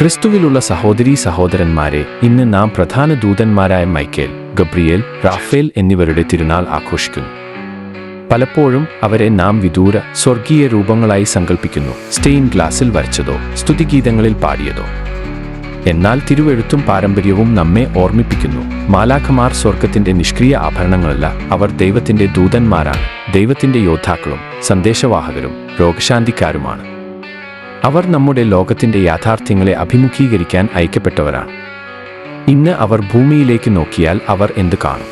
ക്രിസ്തുവിലുള്ള സഹോദരീ സഹോദരന്മാരെ ഇന്ന് നാം പ്രധാന ദൂതന്മാരായ മൈക്കേൽ ഗബ്രിയേൽ റാഫേൽ എന്നിവരുടെ തിരുനാൾ ആഘോഷിക്കുന്നു. പലപ്പോഴും അവരെ നാം വിദൂര സ്വർഗീയ രൂപങ്ങളായി സങ്കല്പിക്കുന്നു സ്റ്റെയിൻ ഗ്ലാസിൽ വരച്ചതോ സ്തുതിഗീതങ്ങളിൽ പാടിയതോ. എന്നാൽ തിരുവെഴുത്തും പാരമ്പര്യവും നമ്മെ ഓർമ്മിപ്പിക്കുന്നു. മാലാഖമാർ സ്വർഗത്തിന്റെ നിഷ്ക്രിയ ആഭരണങ്ങളല്ല അവർ ദൈവത്തിന്റെ ദൂതന്മാരാണ്. ദൈവത്തിന്റെ യോദ്ധാക്കളും സന്ദേശവാഹകരും രോഗശാന്തിക്കാരുമാണ്. അവർ നമ്മുടെ ലോകത്തിന്റെ യാഥാർത്ഥ്യങ്ങളെ അഭിമുഖീകരിക്കാൻ അയക്കപ്പെട്ടവരാണ്. ഇന്ന് അവർ ഭൂമിയിലേക്ക് നോക്കിയാൽ അവർ എന്ത് കാണും?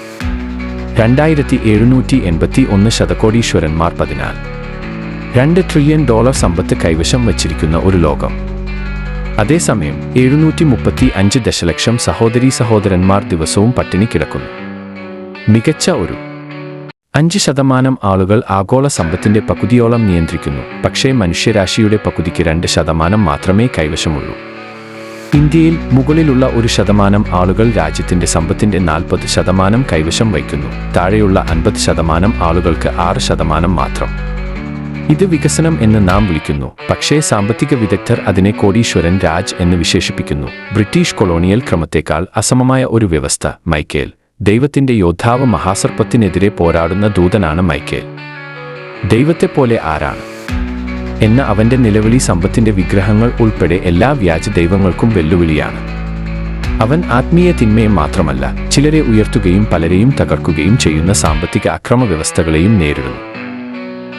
രണ്ടായിരത്തി എഴുന്നൂറ്റി എൺപത്തി ഒന്ന് ശതകോടീശ്വരന്മാർ പതിനാൽ. രണ്ട് ട്രില്യൺ ഡോളർ സമ്പത്ത് കൈവശം വച്ചിരിക്കുന്ന ഒരു ലോകം. അതേസമയം എഴുന്നൂറ്റി മുപ്പത്തി അഞ്ച് ദശലക്ഷം സഹോദരീ സഹോദരന്മാർ ദിവസവും പട്ടിണി കിടക്കുന്നു. മികച്ച ഒരു അഞ്ച് ശതമാനം ആളുകൾ ആഗോള സമ്പത്തിന്റെ പകുതിയോളം നിയന്ത്രിക്കുന്നു. പക്ഷേ മനുഷ്യരാശിയുടെ പകുതിക്ക് രണ്ട് ശതമാനം മാത്രമേ കൈവശമുള്ളൂ. ഇന്ത്യയിൽ മുകളിലുള്ള ഒരു ശതമാനം ആളുകൾ രാജ്യത്തിന്റെ സമ്പത്തിന്റെ നാൽപ്പത് ശതമാനം കൈവശം വയ്ക്കുന്നു. താഴെയുള്ള അൻപത് ശതമാനം ആളുകൾക്ക് ആറ് ശതമാനം മാത്രം. ഇത് വികസനം എന്ന് നാം വിളിക്കുന്നു. പക്ഷേ സാമ്പത്തിക വിദഗ്ധർ അതിനെ കോടീശ്വരൻ രാജ് എന്ന് വിശേഷിപ്പിക്കുന്നു. ബ്രിട്ടീഷ് കൊളോണിയൽ ക്രമത്തേക്കാൾ അസമമായ ഒരു വ്യവസ്ഥ മൈക്കേൽ. ദൈവത്തിന്റെ യോദ്ധാവ് മഹാസർപ്പത്തിനെതിരെ പോരാടുന്ന ദൂതനാണ് മൈക്കേൽ. ദൈവത്തെപ്പോലെ ആരാണ്? എന്ന അവന്റെ നിലവിളി സമ്പത്തിന്റെ വിഗ്രഹങ്ങൾ ഉൾപ്പെടെ എല്ലാ വ്യാജ ദൈവങ്ങൾക്കും വെല്ലുവിളിയാണ്. അവൻ ആത്മീയ തിന്മയെ മാത്രമല്ല ചിലരെ ഉയർത്തുകയും പലരെയും തകർക്കുകയും ചെയ്യുന്ന സാമ്പത്തിക അക്രമ വ്യവസ്ഥകളെയും നേരിടുന്നു.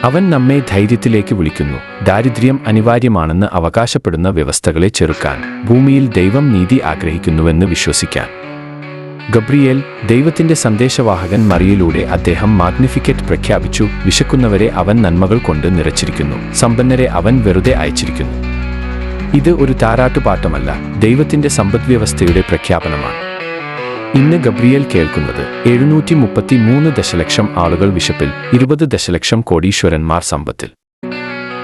അവൻ നമ്മെ ധൈര്യത്തിലേക്ക് വിളിക്കുന്നു ദാരിദ്ര്യം അനിവാര്യമാണെന്ന് അവകാശപ്പെടുന്ന വ്യവസ്ഥകളെ ചെറുക്കാൻ ഭൂമിയിൽ ദൈവം നീതി ആഗ്രഹിക്കുന്നുവെന്ന് വിശ്വസിക്കാൻ. ഗബ്രിയേൽ ദൈവത്തിന്റെ സന്ദേശവാഹകൻ മറിയിലൂടെ അദ്ദേഹം മാഗ്നിഫിക്കറ്റ് പ്രഖ്യാപിച്ചു. വിശക്കുന്നവരെ അവൻ നന്മകൾ കൊണ്ട് നിറച്ചിരിക്കുന്നു. സമ്പന്നരെ അവൻ വെറുതെ അയച്ചിരിക്കുന്നു. ഇത് ഒരു താരാട്ടുപാട്ടമല്ല ദൈവത്തിന്റെ സമ്പദ്വ്യവസ്ഥയുടെ പ്രഖ്യാപനമാണ്. ഇന്ന് ഗബ്രിയേൽ കേൾക്കുന്നത് എഴുന്നൂറ്റി മുപ്പത്തി മൂന്ന് ദശലക്ഷം ആളുകൾ വിശപ്പിൽ ഇരുപത് ദശലക്ഷം കോടീശ്വരന്മാർ സമ്പത്തിൽ.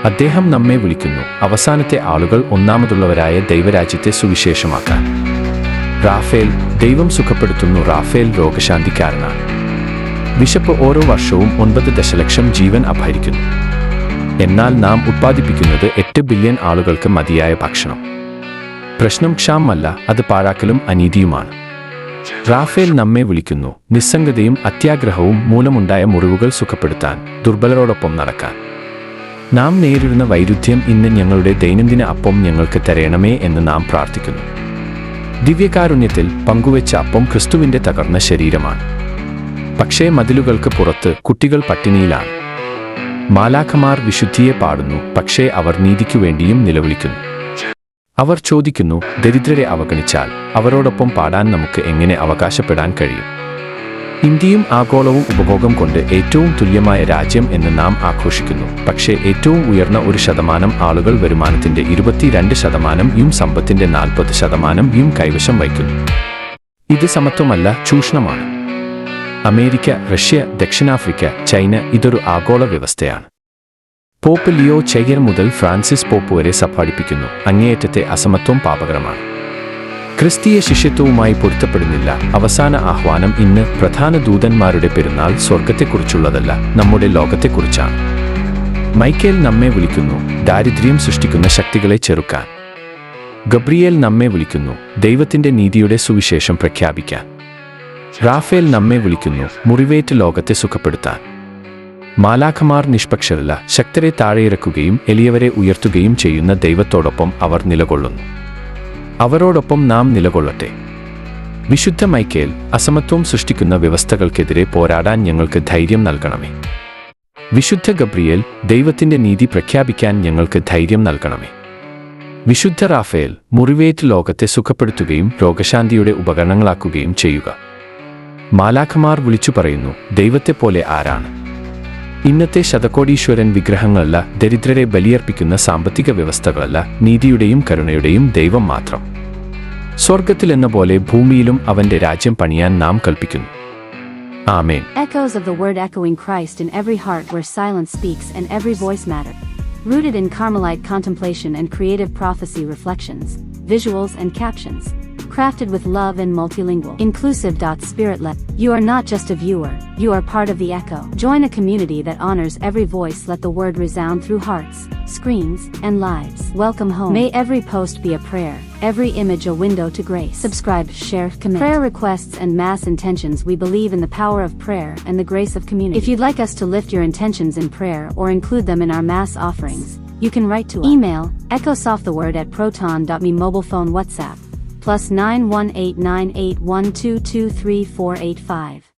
അദ്ദേഹം നമ്മെ വിളിക്കുന്നു അവസാനത്തെ ആളുകൾ ഒന്നാമതുള്ളവരായ ദൈവരാജ്യത്തെ സുവിശേഷമാക്കാൻ. റാഫേൽ ദൈവം സുഖപ്പെടുത്തുന്നു റാഫേൽ രോഗശാന്തിക്കാരനാണ്. വിശപ്പ് ഓരോ വർഷവും ഒൻപത് ദശലക്ഷം ജീവൻ അപഹരിക്കുന്നു. എന്നാൽ നാം ഉത്പാദിപ്പിക്കുന്നത് എട്ട് ബില്യൺ ആളുകൾക്ക് മതിയായ ഭക്ഷണം. പ്രശ്നം ക്ഷാമല്ല അത് പാഴാക്കലും അനീതിയുമാണ്. റാഫേൽ നമ്മെ വിളിക്കുന്നു നിസ്സംഗതയും അത്യാഗ്രഹവും മൂലമുണ്ടായ മുറിവുകൾ സുഖപ്പെടുത്താൻ ദുർബലരോടൊപ്പം നടക്കാൻ. നാം നേരിടുന്ന വൈരുദ്ധ്യം ഇന്ന് ഞങ്ങളുടെ ദൈനംദിന അപ്പം ഞങ്ങൾക്ക് തരയണമേ എന്ന് നാം പ്രാർത്ഥിക്കുന്നു. ദിവ്യകാരുണ്യത്തിൽ പങ്കുവെച്ച അപ്പം ക്രിസ്തുവിന്റെ തകർന്ന ശരീരമാണ്. പക്ഷേ മതിലുകൾക്ക് പുറത്ത് കുട്ടികൾ പട്ടിണിയിലാണ്. മാലാഖമാർ വിശുദ്ധിയെ പാടുന്നു പക്ഷേ അവർ നീതിക്കു വേണ്ടിയും നിലവിളിക്കുന്നു. അവർ ചോദിക്കുന്നു ദരിദ്രരെ അവഗണിച്ചാൽ അവരോടൊപ്പം പാടാൻ നമുക്ക് എങ്ങനെ അവകാശപ്പെടാൻ കഴിയും? ഇന്ത്യയും ആഗോളവും ഉപഭോഗം കൊണ്ട് ഏറ്റവും തുല്യമായ രാജ്യം എന്ന് നാം ആഘോഷിക്കുന്നു. പക്ഷേ ഏറ്റവും ഉയർന്ന ഒരു ശതമാനം ആളുകൾ വരുമാനത്തിന്റെ ഇരുപത്തിരണ്ട് ശതമാനം യും സമ്പത്തിന്റെ നാൽപ്പത് ശതമാനം യും കൈവശം വയ്ക്കുന്നു. ഇത് സമത്വമല്ല ചൂഷണമാണ്. അമേരിക്ക റഷ്യ ദക്ഷിണാഫ്രിക്ക ചൈന ഇതൊരു ആഗോള വ്യവസ്ഥയാണ്. പോപ്പ് ലിയോ ചെയർ മുതൽ ഫ്രാൻസിസ് പോപ്പ് വരെ സഫാടിപ്പിക്കുന്നു അങ്ങേയറ്റത്തെ അസമത്വം പാപകരമാണ്. ക്രിസ്തീയ ശിഷ്യത്വവുമായി പൊരുത്തപ്പെടുന്നില്ല. അവസാന ആഹ്വാനം ഇന്ന് പ്രധാന ദൂതന്മാരുടെ പെരുന്നാൾ സ്വർഗത്തെക്കുറിച്ചുള്ളതല്ല നമ്മുടെ ലോകത്തെക്കുറിച്ചാണ്. മൈക്കേൽ നമ്മെ വിളിക്കുന്നു ദാരിദ്ര്യം സൃഷ്ടിക്കുന്ന ശക്തികളെ ചെറുക്കാൻ. ഗബ്രിയേൽ നമ്മെ വിളിക്കുന്നു ദൈവത്തിന്റെ നീതിയുടെ സുവിശേഷം പ്രഖ്യാപിക്കാൻ. റാഫേൽ നമ്മെ വിളിക്കുന്നു മുറിവേറ്റ് ലോകത്തെ സുഖപ്പെടുത്താൻ. മാലാഖമാർ നിഷ്പക്ഷരല്ല ശക്തരെ താഴെയിറക്കുകയും എളിയവരെ ഉയർത്തുകയും ചെയ്യുന്ന ദൈവത്തോടൊപ്പം അവർ നിലകൊള്ളുന്നു. അവരോടൊപ്പം നാം നിലകൊള്ളട്ടെ. വിശുദ്ധ മൈക്കേൽ അസമത്വം സൃഷ്ടിക്കുന്ന വ്യവസ്ഥകൾക്കെതിരെ പോരാടാൻ ഞങ്ങൾക്ക് ധൈര്യം നൽകണമേ. വിശുദ്ധ ഗബ്രിയേൽ ദൈവത്തിന്റെ നീതി പ്രഖ്യാപിക്കാൻ ഞങ്ങൾക്ക് ധൈര്യം നൽകണമേ. വിശുദ്ധ റാഫേൽ മുറിവേറ്റ് ലോകത്തെ സുഖപ്പെടുത്തുകയും രോഗശാന്തിയുടെ ഉപകരണങ്ങളാക്കുകയും ചെയ്യുക. മാലാഖമാർ വിളിച്ചു പറയുന്നു ദൈവത്തെപ്പോലെ ആരാണ്? ഇന്നത്തെ ശതകോടീശ്വരൻ വിഗ്രഹങ്ങളല്ല ദരിദ്രരെ ബലിയർപ്പിക്കുന്ന സാമ്പത്തിക വ്യവസ്ഥകളല്ല നീതിയുടെയും കരുണയുടെയും ദൈവം മാത്രം. സ്വർഗത്തിലെന്ന പോലെ ഭൂമിയിലും അവന്റെ രാജ്യം പണിയാൻ നാം കൽപ്പിക്കുന്നു ആമേൻ Echoes of the word echoing Christ in every heart where silence speaks and every voice matter. Rooted in Carmelite contemplation and creative prophecy reflections, visuals and captions. Crafted with love and multilingual. Inclusive.spirit.let. You are not just a viewer, you are part of the echo. Join a community that honors every voice. Let the word resound through hearts, screens, and lives. Welcome home. May every post be a prayer, every image a window to grace. Subscribe, share, commit. Prayer requests and mass intentions. We believe in the power of prayer and the grace of community. If you'd like us to lift your intentions in prayer or include them in our mass offerings, you can write to us. Email echosofttheword at proton.me mobile phone WhatsApp plus 9189812238485.